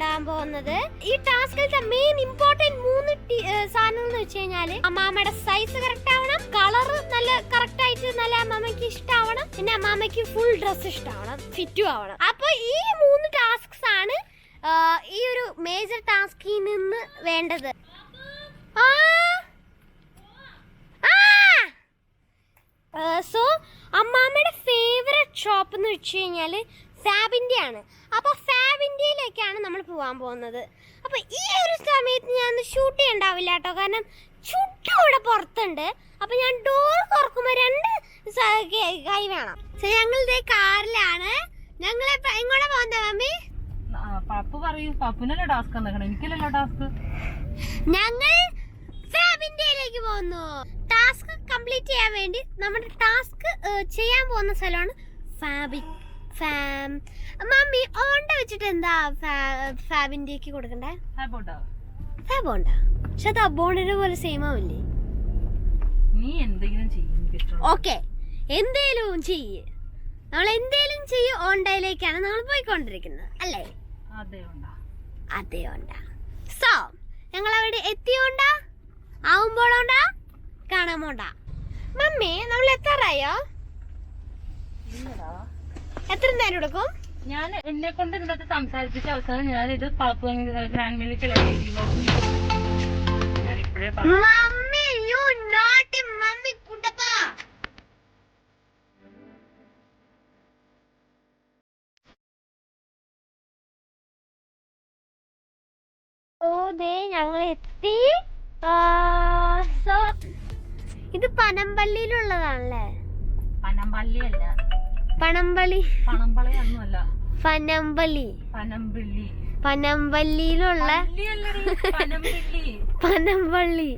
കൊണ്ടുപോകാൻ പോകുന്നത്. ഈ ടാസ്കിലത്തെ മെയിൻ ഇമ്പോർട്ടന്റ് മൂന്ന് സാധനം എന്ന് വെച്ച് കഴിഞ്ഞാൽ അമ്മാമ്മയുടെ സൈസ് കറക്റ്റ് ആവണം കളർ നല്ല കറക്റ്റ് ആയിട്ട് നല്ല അമ്മാമ്മയ്ക്ക് ഇഷ്ടാവണം പിന്നെ അമ്മാമ്മയ്ക്ക് ഫുൾ ഡ്രസ് ഇഷ്ടാവണം ഫിറ്റും ആവണം. അപ്പൊ ഈ മൂന്ന് ടാസ്ക്സ് ആണ് ഈ ഒരു മേജർ ടാസ്കിൽ നിന്ന് വേണ്ടത്. സോ അമ്മാമ്മയുടെ ഫേവററ്റ് ഷോപ്പ് എന്ന് വെച്ച് കഴിഞ്ഞാൽ ഫാബിന്റെ ആണ്. ഫാബിന്റെയിലേക്കാണ് നമ്മൾ പോകാൻ പോകുന്നത്. അപ്പോൾ ഈ ഒരു സമയത്ത് ഞാൻ ഷൂട്ട് ചെയ്യണ്ടാവില്ല കേട്ടോ. കാരണം ചുട്ടും ഇവിടെ പുറത്തുണ്ട്. അപ്പോൾ ഞാൻ ഡോർ തുറക്കുമ്പോൾ രണ്ട് കൈ വേണം. ഞങ്ങൾ ഇതേ കാറിലാണ്. ഞങ്ങൾ എങ്ങോട്ടാ പോകുന്ന മമ്മി? പപ്പു പറയൂ. പപ്പുനല്ലേ ടാസ്ക് എനിക്കല്ലല്ലോ ടാസ്ക് ഞങ്ങൾ ഫാബിന്റെയിലേക്ക് പോകുന്നു. ടാസ്ക് കംപ്ലീറ്റ് ചെയ്യാൻ വേണ്ടി നമ്മുടെ ടാസ്ക് ചെയ്യാൻ പോകുന്ന സ്ഥലമാണ് ഫാബി ഫാം മമ്മി ഓണ്ട വെച്ചിട്ട് എന്താ ഫാബിന്റെക്ക് കൊടുക്കണ്ടേ? ഫാബ് ഓണ്ട പക്ഷെ അത് അബോണ്ടിന്റെ പോലെ സെയിം ആവില്ലേ? നീ എന്തെങ്കിലും ചെയ്യും ഓക്കെ എന്തേലും ചെയ്യ്. നമ്മൾ എന്തേലും ചെയ്യ് ഓണ്ടയിലേക്കാണ് നമ്മൾ പോയിക്കൊണ്ടിരിക്കുന്നത് അല്ലേ? അതെ ഓണ്ട. സോ ഞങ്ങൾ അവിടെ എത്തിയോണ്ട ആവുമ്പോഴോണ്ട കാണാമോണ്ട മമ്മി നമ്മൾ എത്താറായോ എത്ര നേരം എടുക്കും? ഞാൻ എന്നെ കൊണ്ട് ഇന്നത്തെ സംസാരിപ്പിച്ച അവസാനം ഞാൻ ഇത് കുട്ടപ്പ. ഓ ദേ ഞങ്ങൾ എത്തി. ഇത് പനമ്പള്ളിയിലുള്ളതാണല്ലേ? പനമ്പള്ളി പനമ്പള്ളി. പണമ്പളി ഒന്നുമല്ല. പനമ്പള്ളി. പനമ്പിള്ളി. പനമ്പള്ളിയിലുള്ള പനമ്പള്ളി.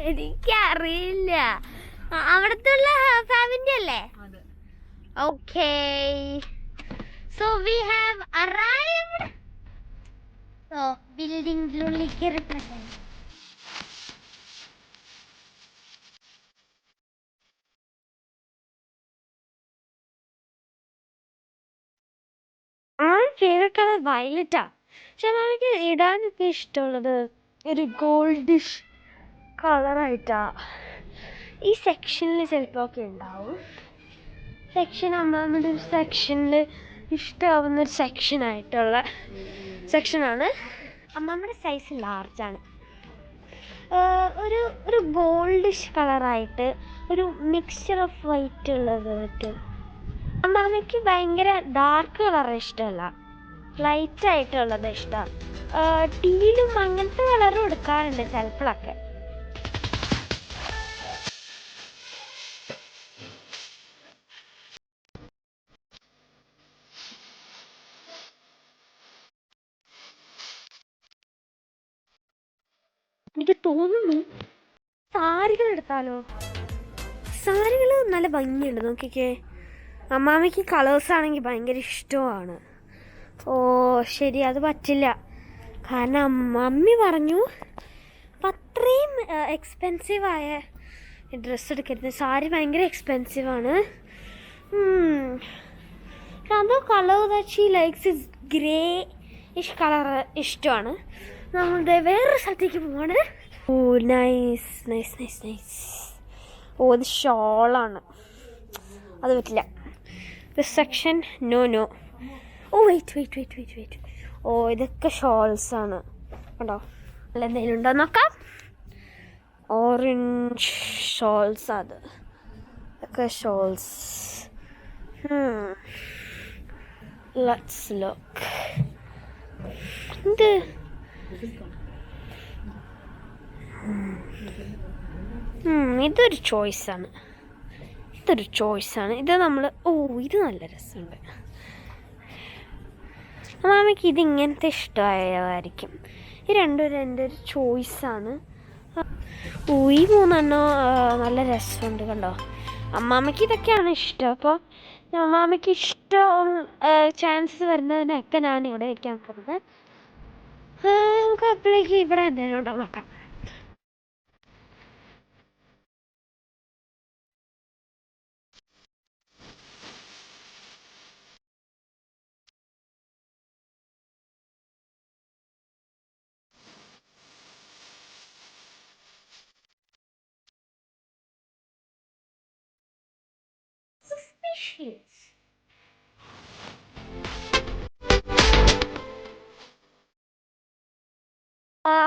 എനിക്കറിയില്ല. അവിടത്തെ ഉള്ള ഫാമിന്റെ അല്ലേ? അതെ. So we have arrive oh So കയറി ഉള്ളിൽ ഫേവറേറ്റ് കളർ വയലറ്റാ പക്ഷെ നമുക്ക് ഇടാനൊക്കെ ഇഷ്ടമുള്ളത് ഒരു ഗോൾഡിഷ് കളറായിട്ടാ ഈ സെക്ഷനിൽ ചിലപ്പോൾ ഒക്കെ ഉണ്ടാവും. സെക്ഷൻ അമ്മാമ്മയുടെ ഒരു സെക്ഷനിൽ ഇഷ്ടമാവുന്ന ഒരു സെക്ഷനായിട്ടുള്ള സെക്ഷനാണ് അമ്മാമ്മയുടെ സൈസ് ലാർജാണ് ഒരു ഒരു ഗോൾഡിഷ് കളറായിട്ട് ഒരു മിക്സ്ചർ ഓഫ് വൈറ്റ് ഉള്ളത് പറ്റും അമ്മാമ്മയ്ക്ക് ഭയങ്കര ഡാർക്ക് കളർ ഇഷ്ടമല്ല. ലൈറ്റ് ആയിട്ടുള്ളത് ഇഷ്ടമാണ് ടീലും അങ്ങനത്തെ കളറും എടുക്കാറുണ്ട് ചിലപ്പോഴൊക്കെ. എനിക്ക് തോന്നുന്നു സാരികൾ എടുത്താലോ? സാരികൾ നല്ല ഭംഗിയുണ്ട് നോക്കിക്കേ. അമ്മാമ്മയ്ക്ക് കളേഴ്സ് ആണെങ്കിൽ ഭയങ്കര ഇഷ്ടമാണ്. ഓ ശരി അത് പറ്റില്ല. കാരണം മമ്മി പറഞ്ഞു അപ്പം അത്രയും എക്സ്പെൻസീവായ ഡ്രസ്സ് എടുക്കരുത്. സാരി ഭയങ്കര എക്സ്പെൻസീവാണ് അതോ colour she likes is greyish colour ഇഷ്ടമാണ്. നമ്മളുടെ വേറൊരു സ്ഥലത്തേക്ക് പോവാണ്. Oh nice nice nice nice oh ഇത് ഷോളാണ്. അത് പറ്റില്ല. This section no no oh wait wait wait wait wait oh ഇതൊക്കെ ഷോൾസ് ആണ്. കണ്ടോ? അല്ല എന്തെങ്കിലും ഉണ്ടോ നോക്കാം. ഓറഞ്ച് ഷോൾസ് അത്. ഇതൊക്കെ ഷോൾസ് ലെറ്റ്സ് ലുക്ക് ഇത് ഉം, ഇതൊരു ചോയ്സാണ് ഇതൊരു ചോയ്സാണ് ഇത് നമ്മൾ ഓ ഇത് നല്ല രസമുണ്ട്. മാമയ്ക്ക് ഇത് ഇങ്ങനത്തെ ഇഷ്ടമായതായിരിക്കും. ഈ രണ്ടും എന്റെ ഒരു ചോയ്സാണ് ഈ മൂന്നെണ്ണം നല്ല രസമുണ്ട് കണ്ടോ. അമ്മാമ്മയ്ക്ക് ഇതൊക്കെയാണ് ഇഷ്ടം. അപ്പോൾ അമ്മാമ്മയ്ക്ക് ഇഷ്ടം ചാൻസസ് വരുന്നതിനൊക്കെ ഞാൻ ഇവിടെ വയ്ക്കാൻ പോകുന്നത് നമുക്ക് അപ്പോഴേക്ക് ഇവിടെ എന്തെങ്കിലും ഉണ്ടോ ഹീൽസ്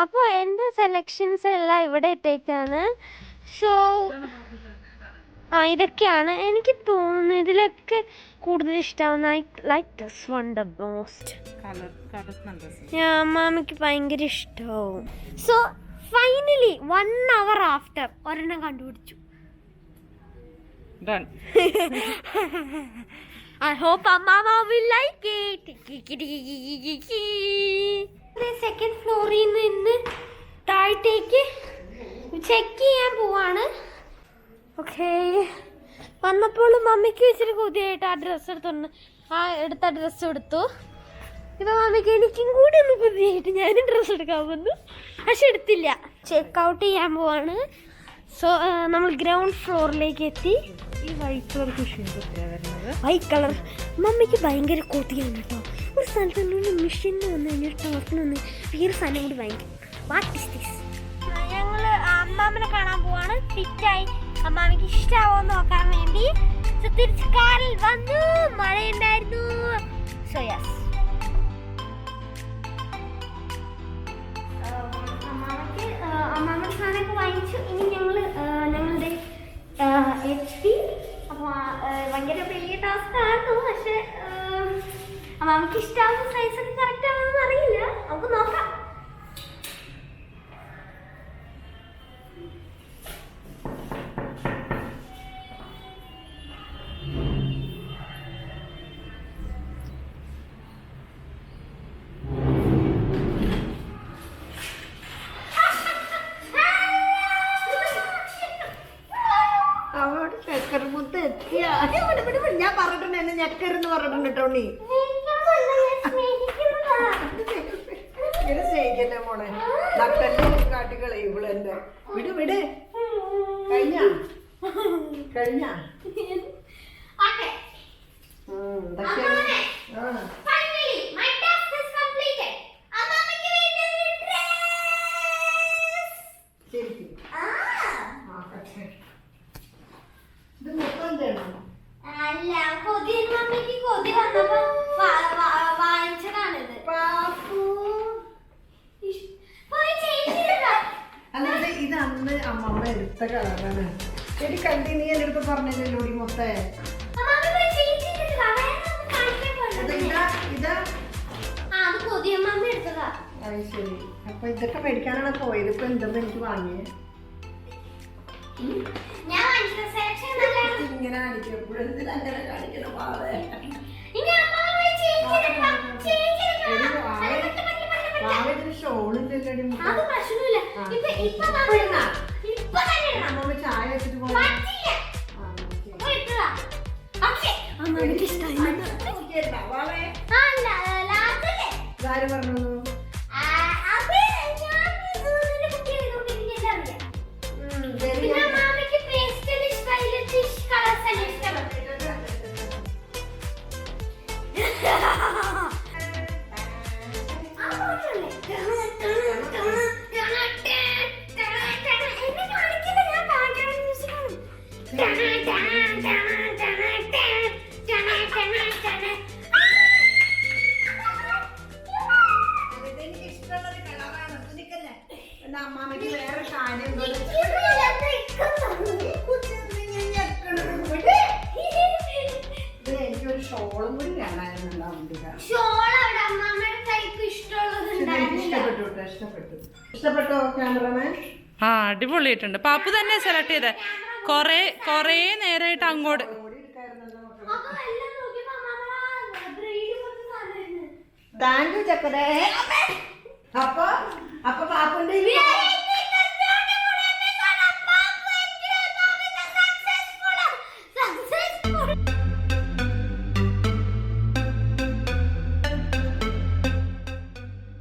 അപ്പോൾ എന്റെ സെലക്ഷൻസ് എല്ലാം ഇവിടെ ഇട്ടേക്കാണ്. സോ ആ ഇതൊക്കെയാണ് എനിക്ക് തോന്നുന്നു ഇതിലൊക്കെ കൂടുതൽ ഇഷ്ടമാവുന്ന I like this one the most ഞാൻ അമ്മാമ്മയ്ക്ക് ഭയങ്കര ഇഷ്ടമാവും so finally one hour after ഒരെണ്ണം കണ്ടുപിടിച്ചു. Done I hope our Mama will like it. Second ഫ്ലോറിൽ നിന്ന് താഴത്തേക്ക് ചെക്ക് ചെയ്യാൻ പോവാണ്. ഓക്കെ വന്നപ്പോൾ മമ്മിക്ക് ഇച്ചിരി കൊതിയായിട്ട് ആ ഡ്രസ്സ് എടുത്തോണ്ട് ആ എടുത്ത ഡ്രസ്സ് എടുത്തു. ഇപ്പൊ മമ്മിക്ക് എനിക്കും കൂടി ഒന്ന് കൊതിയായിട്ട് ഞാനും ഡ്രസ്സ് എടുക്കാൻ വന്നു. പക്ഷെ എടുത്തില്ല. ചെക്ക് ഔട്ട് ചെയ്യാൻ പോവാണ്. സോ നമ്മൾ ഗ്രൗണ്ട് ഫ്ലോറിലേക്ക് എത്തി. ഈ വൈറ്റ് കളർ മെഷീൻ വരുന്നത്. വൈറ്റ് കളർ മമ്മിക്ക് ഭയങ്കര കൊതിയാണ് കേട്ടോ. ഒരു സ്ഥലത്ത് നിന്ന് മെഷീനിൽ വന്ന് കഴിഞ്ഞാൽ ടോപ്പിന് വന്ന് ഈ ഒരു സാധനം കൂടി വാങ്ങിക്കും. വാട്ട് ഇസ് ദിസ് ഞങ്ങൾ അമ്മാമ്മനെ കാണാൻ പോവാണ്. ഫിറ്റായി അമ്മാമ്മക്ക് ഇഷ്ടാവോന്ന് നോക്കാൻ വേണ്ടി. തിരിച്ച് കാറിൽ വന്നു. മഴയുണ്ടായിരുന്നു. സോ യെസ് വാങ്ങിച്ചു. ഇനി ഞങ്ങൾ ഞങ്ങളുടെ എച്ച് പി അപ്പോൾ ഭയങ്കര വലിയ ടാസ്ക് ആയിരുന്നു പക്ഷേ അമ്മാമ്മക്ക് ഇഷ്ടാവുന്ന സൈസ് ഒക്കെ കറക്റ്റ് ആണെന്ന് അറിയില്ല. നമുക്ക് നോക്കാം. ഇങ്ങനെ സ്നേഹിക്കല്ലേ മോളെ? നട്ടല്ലേ കാട്ടികളെ ഇവളെന്റെ വിട് വിട്. കഴിഞ്ഞ? കഴിഞ്ഞ. കണ്ടി നീ എന്റെ അടുത്ത് ഈ മൊത്തേ. അത് ശരി. അപ്പൊ ഇതൊക്കെ മേടിക്കാനാണ് പോയത്. ഇപ്പൊ എന്തെന്ന് എനിക്ക് വാങ്ങിയത് ഇങ്ങനെ കാണിക്കും. എപ്പോഴും അങ്ങനെ കാണിക്കണം പാവേ ഇനി അമ്മാമ്മ ഇതാര് ഇഷ്ടപ്പെട്ടു. ഇഷ്ടപ്പെട്ടോ ക്യാമറമാൻ? ആ അടിപൊളിയായിട്ടുണ്ട്. പാപ്പു തന്നെ സെലക്ട് ചെയ്തേ. കൊറേ കൊറേ നേരമായിട്ട് അങ്ങോട്ട് താങ്ക് യു ചക്കരേ. അപ്പൊ അപ്പൊ പാപ്പന്റെ Very